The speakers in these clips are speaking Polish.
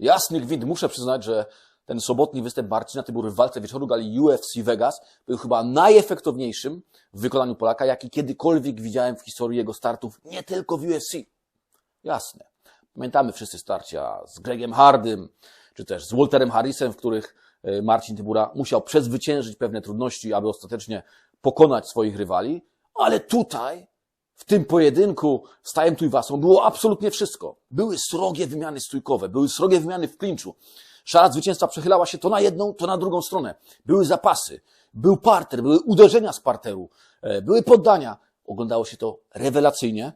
Jasny gwint, muszę przyznać, że ten sobotni występ Marcina Tybury w walce wieczoru gali UFC Vegas był chyba najefektowniejszym w wykonaniu Polaka, jaki kiedykolwiek widziałem w historii jego startów, nie tylko w UFC. Jasne. Pamiętamy wszyscy starcia z Gregiem Hardym, czy też z Walterem Harrisem, w których e, Marcin Tybura musiał przezwyciężyć pewne trudności, aby ostatecznie pokonać swoich rywali, ale tutaj, w tym pojedynku z Tajem Tuivasą było absolutnie wszystko. Były srogie wymiany stójkowe, były srogie wymiany w klinczu. Szara zwycięstwa przechylała się to na jedną, to na drugą stronę. Były zapasy, był parter, były uderzenia z parteru, e, były poddania. Oglądało się to rewelacyjnie.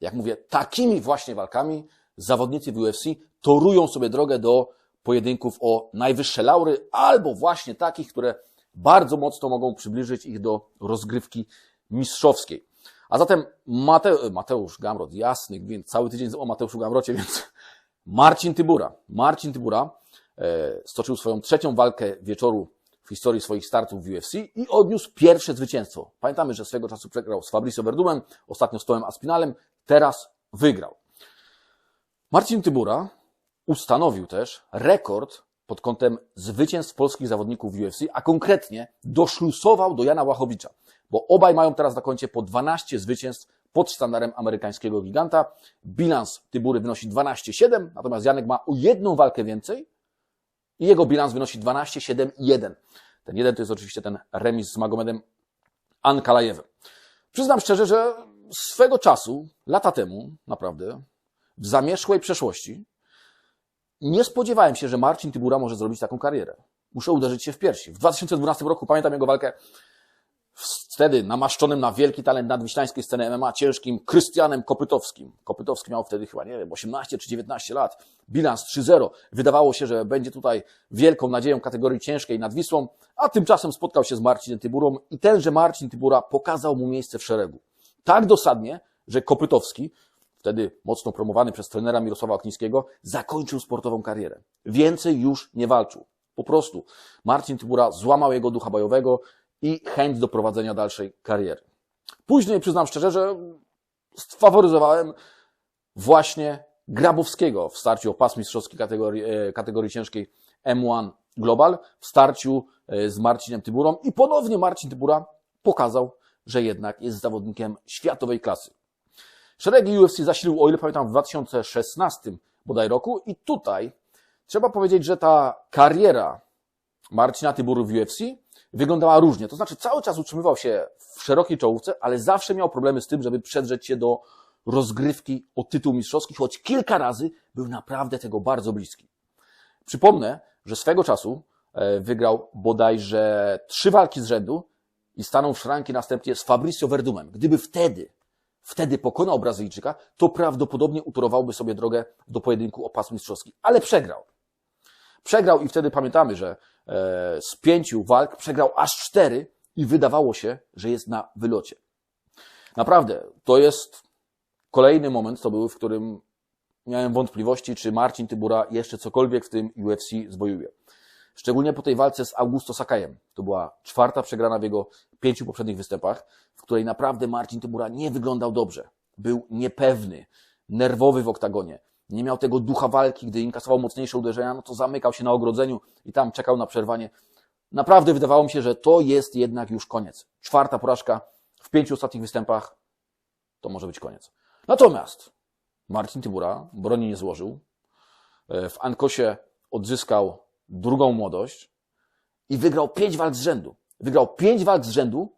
Jak mówię, takimi właśnie walkami zawodnicy w UFC torują sobie drogę do pojedynków o najwyższe laury, albo właśnie takich, które bardzo mocno mogą przybliżyć ich do rozgrywki mistrzowskiej. A zatem Mate, Mateusz Gamrot, jasny gwint, cały tydzień o Mateuszu Gamrocie, więc Marcin Tybura. Marcin Tybura e, stoczył swoją trzecią walkę wieczoru w historii swoich startów w UFC i odniósł pierwsze zwycięstwo. Pamiętamy, że swego czasu przegrał z Fabricio Verdumem, ostatnio z Toem Aspinalem, teraz wygrał. Marcin Tybura ustanowił też rekord pod kątem zwycięstw polskich zawodników w UFC, a konkretnie doszlusował do Jana Łachowicza, bo obaj mają teraz na koncie po 12 zwycięstw pod sztandarem amerykańskiego giganta. Bilans Tybury wynosi 12-7, natomiast Janek ma o jedną walkę więcej i jego bilans wynosi 12-7 i 1. Ten jeden to jest oczywiście ten remis z Magomedem Ankalajewem. Przyznam szczerze, że swego czasu, lata temu, naprawdę, w zamierzchłej przeszłości, nie spodziewałem się, że Marcin Tybura może zrobić taką karierę. Muszę uderzyć się w piersi. W 2012 roku pamiętam jego walkę wtedy namaszczonym na wielki talent nadwiślańskiej sceny MMA ciężkim Krystianem Kopytowskim. Kopytowski miał wtedy chyba, nie wiem, 18 czy 19 lat. Bilans 3-0. Wydawało się, że będzie tutaj wielką nadzieją kategorii ciężkiej nad Wisłą, a tymczasem spotkał się z Marcinem Tyburą i tenże Marcin Tybura pokazał mu miejsce w szeregu. Tak dosadnie, że Kopytowski, wtedy mocno promowany przez trenera Mirosława Oknińskiego, zakończył sportową karierę. Więcej już nie walczył. Po prostu Marcin Tybura złamał jego ducha bojowego i chęć do prowadzenia dalszej kariery. Później przyznam szczerze, że sfaworyzowałem właśnie Grabowskiego w starciu o pas mistrzowski kategorii, e, kategorii ciężkiej M1 Global, w starciu e, z Marcinem Tyburą i ponownie Marcin Tybura pokazał, że jednak jest zawodnikiem światowej klasy. Szeregi UFC zasilił, o ile pamiętam, w 2016 bodaj roku i tutaj trzeba powiedzieć, że ta kariera Marcina Tybury w UFC wyglądała różnie. To znaczy cały czas utrzymywał się w szerokiej czołówce, ale zawsze miał problemy z tym, żeby przedrzeć się do rozgrywki o tytuł mistrzowski, choć kilka razy był naprawdę tego bardzo bliski. Przypomnę, że swego czasu e, wygrał bodajże trzy walki z rzędu i stanął w szranki następnie z Fabricio Verdumem. Gdyby wtedy, wtedy pokonał Brazylijczyka, to prawdopodobnie utorowałby sobie drogę do pojedynku o pas mistrzowski. Ale przegrał. Przegrał i wtedy pamiętamy, że e, z pięciu walk przegrał aż cztery i wydawało się, że jest na wylocie. Naprawdę, to jest kolejny moment, to był, w którym miałem wątpliwości, czy Marcin Tybura jeszcze cokolwiek w tym UFC zwojuje. Szczególnie po tej walce z Augusto Sakajem. To była czwarta przegrana w jego pięciu poprzednich występach, w której naprawdę Marcin Tybura nie wyglądał dobrze. Był niepewny, nerwowy w oktagonie. Nie miał tego ducha walki, gdy inkasował mocniejsze uderzenia, no to zamykał się na ogrodzeniu i tam czekał na przerwanie. Naprawdę wydawało mi się, że to jest jednak już koniec. Czwarta porażka w pięciu ostatnich występach to może być koniec. Natomiast Marcin Tybura broni nie złożył. E, w Ankosie odzyskał drugą młodość i wygrał pięć walk z rzędu. Wygrał pięć walk z rzędu,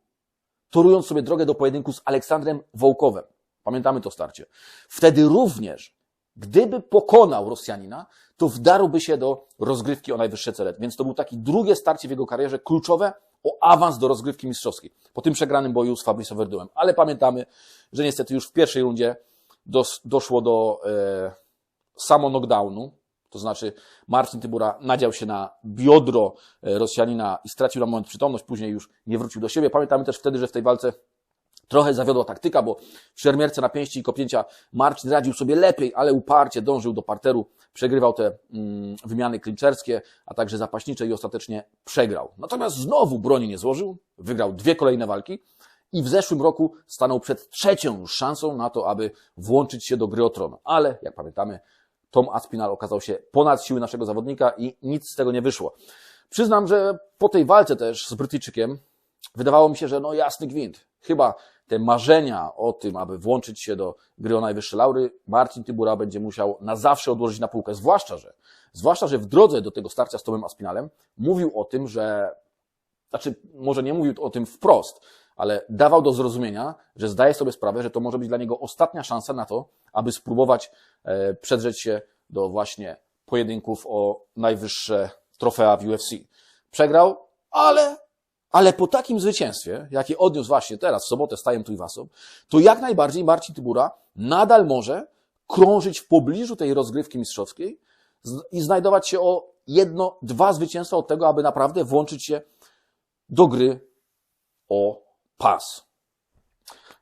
torując sobie drogę do pojedynku z Aleksandrem Wołkowem. Pamiętamy to starcie. Wtedy również, gdyby pokonał Rosjanina, to wdarłby się do rozgrywki o najwyższe cele. Więc to był taki drugie starcie w jego karierze, kluczowe o awans do rozgrywki mistrzowskiej. Po tym przegranym boju z Fabricio Verdumem. Ale pamiętamy, że niestety już w pierwszej rundzie dos, doszło do e, samo knockdownu, to znaczy Marcin Tybura nadział się na biodro e, Rosjanina i stracił na moment przytomność, później już nie wrócił do siebie. Pamiętamy też wtedy, że w tej walce trochę zawiodła taktyka, bo w szermierce na pięści i kopnięcia Marcin radził sobie lepiej, ale uparcie dążył do parteru, przegrywał te mm, wymiany klinczerskie, a także zapaśnicze i ostatecznie przegrał. Natomiast znowu broni nie złożył, wygrał dwie kolejne walki i w zeszłym roku stanął przed trzecią już szansą na to, aby włączyć się do gry o tron. Ale, jak pamiętamy, Tom Aspinall okazał się ponad siły naszego zawodnika i nic z tego nie wyszło. Przyznam, że po tej walce też z Brytyjczykiem wydawało mi się, że no jasny gwint. Chyba te marzenia o tym, aby włączyć się do gry o najwyższe laury, Marcin Tybura będzie musiał na zawsze odłożyć na półkę. Zwłaszcza, że, zwłaszcza, że w drodze do tego starcia z Tomem Aspinalem mówił o tym, że, znaczy, może nie mówił o tym wprost, ale dawał do zrozumienia, że zdaje sobie sprawę, że to może być dla niego ostatnia szansa na to, aby spróbować e, przedrzeć się do właśnie pojedynków o najwyższe trofea w UFC. Przegrał, ale, ale po takim zwycięstwie, jakie odniósł właśnie teraz, w sobotę z Tajem Tuivasą, to jak najbardziej Marcin Tybura nadal może krążyć w pobliżu tej rozgrywki mistrzowskiej i znajdować się o jedno, dwa zwycięstwa od tego, aby naprawdę włączyć się do gry o pas.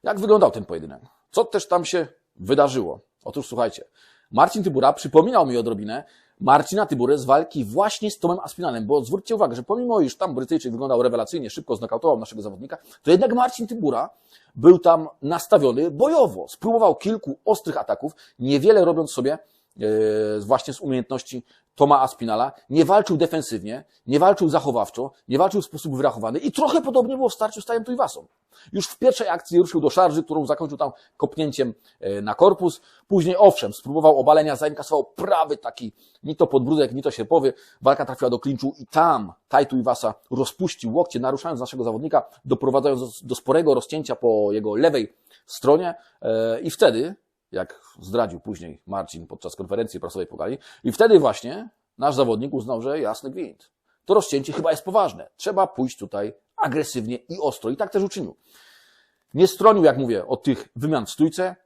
Jak wyglądał ten pojedynek? Co też tam się wydarzyło? Otóż słuchajcie, Marcin Tybura przypominał mi odrobinę Marcina Tyburę z walki właśnie z Tomem Aspinalem, bo zwróćcie uwagę, że pomimo iż tam Brytyjczyk wyglądał rewelacyjnie, szybko znokautował naszego zawodnika, to jednak Marcin Tybura był tam nastawiony bojowo. Spróbował kilku ostrych ataków, niewiele robiąc sobie właśnie z umiejętności Toma Aspinala, nie walczył defensywnie, nie walczył zachowawczo, nie walczył w sposób wyrachowany i trochę podobnie było w starciu z Tajem Tuivasą. Już w pierwszej akcji ruszył do szarży, którą zakończył tam kopnięciem e, na korpus. Później, owszem, spróbował obalenia, zainkasował prawy taki, ni to podbródek, ni to sierpowy. Walka trafiła do klinczu i tam Taj Tuivasa rozpuścił łokcie, naruszając naszego zawodnika, doprowadzając do, do sporego rozcięcia po jego lewej stronie e, i wtedy jak zdradził później Marcin podczas konferencji prasowej po gali. I wtedy właśnie nasz zawodnik uznał, że jasny gwint. To rozcięcie chyba jest poważne. Trzeba pójść tutaj agresywnie i ostro. I tak też uczynił. Nie stronił, jak mówię, od tych wymian w stójce.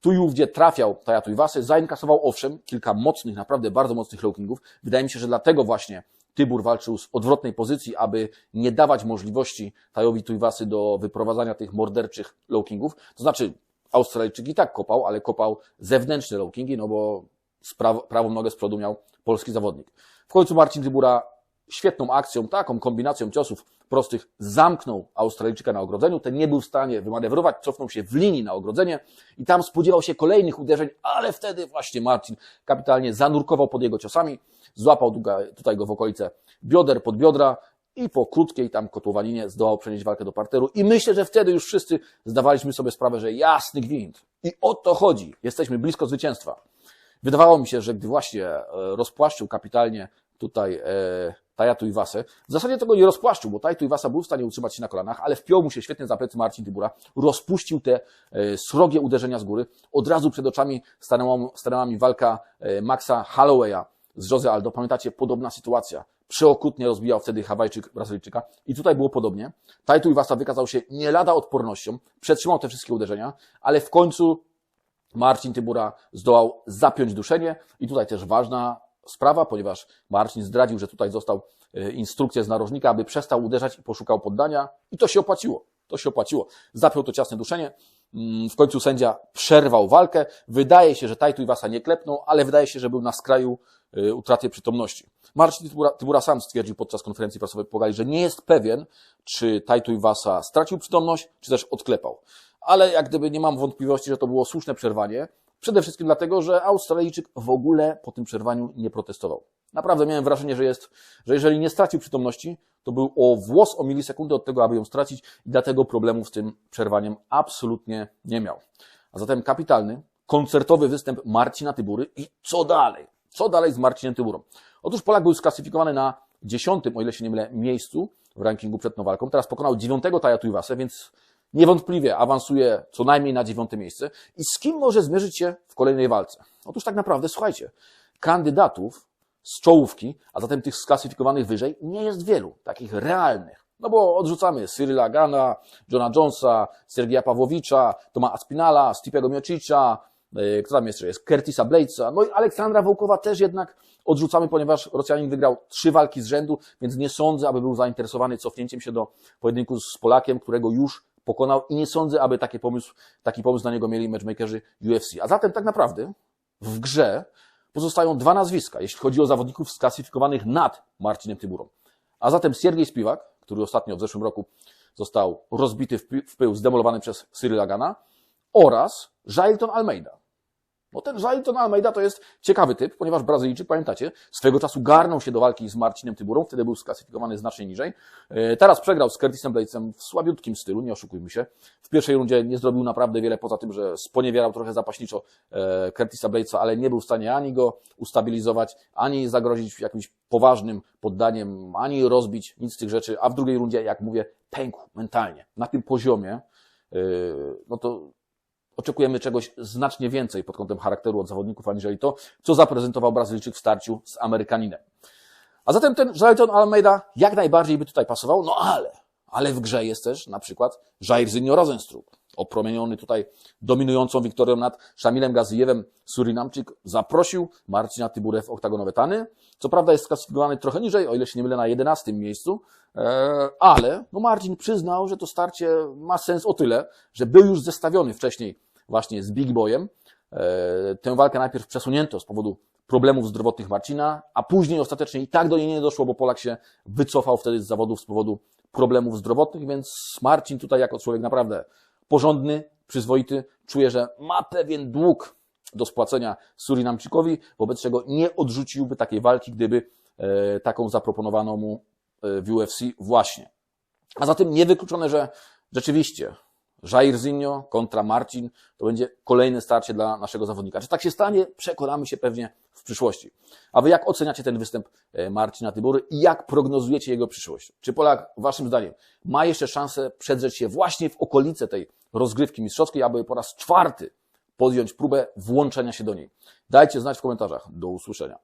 Tu i ówdzie trafiał Tajatu i Wasy. Zainkasował owszem kilka mocnych, naprawdę bardzo mocnych low. Wydaje mi się, że dlatego właśnie Tybur walczył z odwrotnej pozycji, aby nie dawać możliwości Tajowi Tuivasy do wyprowadzania tych morderczych low kingów. To znaczy, Australijczyk i tak kopał, ale kopał zewnętrzne low kingi, no bo praw, prawą nogę z przodu miał polski zawodnik. W końcu Marcin Tybura świetną akcją, taką kombinacją ciosów prostych zamknął Australijczyka na ogrodzeniu. Ten nie był w stanie wymanewrować, cofnął się w linii na ogrodzenie i tam spodziewał się kolejnych uderzeń, ale wtedy właśnie Marcin kapitalnie zanurkował pod jego ciosami, złapał tutaj go w okolice bioder, pod biodra, i po krótkiej tam kotłowaninie zdołał przenieść walkę do parteru i myślę, że wtedy już wszyscy zdawaliśmy sobie sprawę, że jasny gwint. I o to chodzi. Jesteśmy blisko zwycięstwa. Wydawało mi się, że gdy właśnie e, rozpłaszczył kapitalnie tutaj e, Tajatu Iwasę, w zasadzie tego nie rozpłaszczył, bo Tajatu Iwasa był w stanie utrzymać się na kolanach, ale wpiął mu się świetnie za plecy Marcin Tybura, rozpuścił te e, srogie uderzenia z góry. Od razu przed oczami stanęła, stanęła mi walka e, Maxa Hollowaya z Jose Aldo. Pamiętacie, podobna sytuacja przeokrutnie rozbijał wtedy Hawajczyk Brazylijczyka. I tutaj było podobnie. Taito Iwasa wykazał się nie lada odpornością, przetrzymał te wszystkie uderzenia, ale w końcu Marcin Tybura zdołał zapiąć duszenie i tutaj też ważna sprawa, ponieważ Marcin zdradził, że tutaj został e, instrukcję z narożnika, aby przestał uderzać i poszukał poddania i to się opłaciło. To się opłaciło. Zapiął to ciasne duszenie. Mm, w końcu sędzia przerwał walkę. Wydaje się, że Tajtu Iwasa nie klepnął, ale wydaje się, że był na skraju e, utraty przytomności. Marcin Tybura, Tybura sam stwierdził podczas konferencji prasowej Pogali, że nie jest pewien, czy Tajtu Iwasa stracił przytomność, czy też odklepał. Ale jak gdyby nie mam wątpliwości, że to było słuszne przerwanie. Przede wszystkim dlatego, że Australijczyk w ogóle po tym przerwaniu nie protestował. Naprawdę miałem wrażenie, że jest, że jeżeli nie stracił przytomności, to był o włos, o milisekundę od tego, aby ją stracić i dlatego problemów z tym przerwaniem absolutnie nie miał. A zatem kapitalny, koncertowy występ Marcina Tybury i co dalej? Co dalej z Marcinem Tyburą? Otóż Polak był sklasyfikowany na dziesiątym, o ile się nie mylę, miejscu w rankingu przed Nowalką. Teraz pokonał dziewiątego Taja Tuivasę, więc niewątpliwie awansuje co najmniej na dziewiąte miejsce. I z kim może zmierzyć się w kolejnej walce? Otóż tak naprawdę, słuchajcie, kandydatów z czołówki, a zatem tych sklasyfikowanych wyżej, nie jest wielu, takich realnych. No bo odrzucamy Cyryla Gana, Johna Jonesa, Sergija Pawłowicza, Toma Aspinala, Stipego Miocicza, e, kto tam jeszcze jest, Curtisa Bladesa, no i Aleksandra Wołkowa też jednak odrzucamy, ponieważ Rosjanin wygrał trzy walki z rzędu, więc nie sądzę, aby był zainteresowany cofnięciem się do pojedynku z Polakiem, którego już pokonał i nie sądzę, aby taki pomysł, taki pomysł na niego mieli matchmakerzy UFC. A zatem tak naprawdę w grze pozostają dwa nazwiska, jeśli chodzi o zawodników sklasyfikowanych nad Marcinem Tyburą. A zatem Siergiej Spiwak, który ostatnio w zeszłym roku został rozbity w pył, zdemolowany przez Cyryla Gana oraz Jailton Almeida. No ten Jailton Almeida to jest ciekawy typ, ponieważ Brazylijczyk, pamiętacie, swego czasu garnął się do walki z Marcinem Tyburą, wtedy był sklasyfikowany znacznie niżej. E, Teraz przegrał z Curtisem Bladesem w słabiutkim stylu, nie oszukujmy się. W pierwszej rundzie nie zrobił naprawdę wiele, poza tym, że sponiewierał trochę zapaśniczo e, Curtisa Bladesa, ale nie był w stanie ani go ustabilizować, ani zagrozić jakimś poważnym poddaniem, ani rozbić, nic z tych rzeczy, a w drugiej rundzie, jak mówię, pękł mentalnie. Na tym poziomie, e, no to oczekujemy czegoś znacznie więcej pod kątem charakteru od zawodników, aniżeli to, co zaprezentował Brazylijczyk w starciu z Amerykaninem. A zatem ten Jailton Almeida jak najbardziej by tutaj pasował, no ale, ale w grze jest też na przykład Jairzinho Rozenstrup, opromieniony tutaj dominującą wiktorią nad Szamilem Gazijewem Surinamczyk, zaprosił Marcina Tyburę w oktagonowe tany. Co prawda jest sklasyfikowany trochę niżej, o ile się nie mylę, na 11 miejscu, e, ale no Marcin przyznał, że to starcie ma sens o tyle, że był już zestawiony wcześniej właśnie z Big Boyem. E, Tę walkę najpierw przesunięto z powodu problemów zdrowotnych Marcina, a później ostatecznie i tak do niej nie doszło, bo Polak się wycofał wtedy z zawodów z powodu problemów zdrowotnych, więc Marcin tutaj jako człowiek naprawdę porządny, przyzwoity, czuje, że ma pewien dług do spłacenia Surinamczykowi, wobec czego nie odrzuciłby takiej walki, gdyby e, taką zaproponowano mu e, w UFC właśnie. A zatem niewykluczone, że rzeczywiście Jairzinho kontra Marcin to będzie kolejne starcie dla naszego zawodnika. Czy tak się stanie? Przekonamy się pewnie w przyszłości. A wy jak oceniacie ten występ e, Marcina Tybury i jak prognozujecie jego przyszłość? Czy Polak, waszym zdaniem, ma jeszcze szansę przedrzeć się właśnie w okolice tej rozgrywki mistrzowskiej, aby po raz czwarty podjąć próbę włączenia się do niej? Dajcie znać w komentarzach. Do usłyszenia.